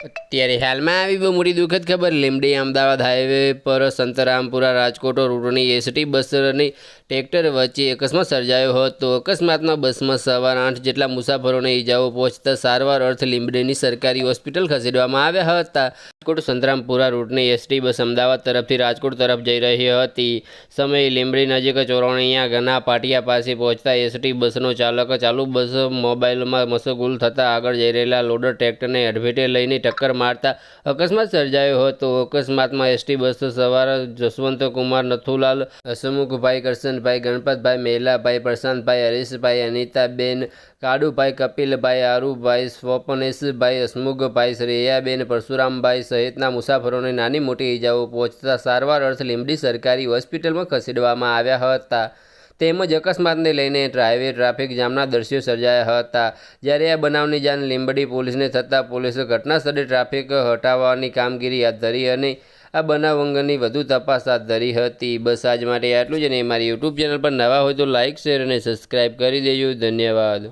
ત્યારે હાલમાં આવી બહુ મોટી દુઃખદ ખબર. લીમડી અમદાવાદ હાઈવે પર સંતરામપુરા રાજકોટ રૂટની એસટી બસની ટ્રેક્ટર વચ્ચે અકસ્માત સર્જાયો હતો. અકસ્માતમાં બસમાં સવાર આઠ જેટલા મુસાફરોને ઈજાઓ પહોંચતા સારવાર અર્થ લીંબડીની સરકારી હોસ્પિટલ ખસેડવામાં આવ્યા હતા. રાજકોટ સંતરામપુરા રૂટની એસટી બસ અમદાવાદ તરફથી રાજકોટ તરફ જઈ રહી હતી. સમયે લીંબડી નજીક ચોરણિયા ગના પાટિયા પાસે પહોંચતા એસટી બસનો ચાલક ચાલુ બસ મોબાઈલમાં મશગુલ થતાં આગળ જઈ રહેલા લોડર ટ્રેક્ટરને અડફેટે લઈને ટક્કર મારતા અકસ્માત સર્જાયો હતો. અકસ્માતમાં એસટી બસ સવાર જસવંતકુમાર નથુલાલ, હસમુખભાઈ કરશનભાઈ ગણપતભાઈ, મેલાભાઈ, પ્રશાંતભાઈ, હરીશભાઈ, અનિતાબેન કાડુભાઈ કપિલભાઈ, આરુભાઈ, સ્વપનેશભાઈ, હસમુખભાઈ, શ્રેયાબેન, પરશુરામભાઈ સહિતના મુસાફરોને નાની મોટી ઈજાઓ પહોંચતા સારવાર અર્થ લીંબડી સરકારી હોસ્પિટલમાં ખસેડવામાં આવ્યા હતા. તેમજ અકસ્માતને લઈને ડ્રાઈવે ટ્રાફિક જામના દ્રશ્યો સર્જાયા હતા. જ્યારે આ બનાવની જાણ લીંબડી પોલીસને થતાં પોલીસે ઘટના સ્થળે ટ્રાફિક હટાવવાની કામગીરી હાથ ધરી અને આ બનાવ અંગેની વધુ તપાસ હાથ ધરી હતી. બસ આજ માટે આટલું જ અને મારી યુટ્યુબ ચેનલ પર નવા હોય તો લાઇક શેર અને સબસ્ક્રાઈબ કરી દેજો. ધન્યવાદ.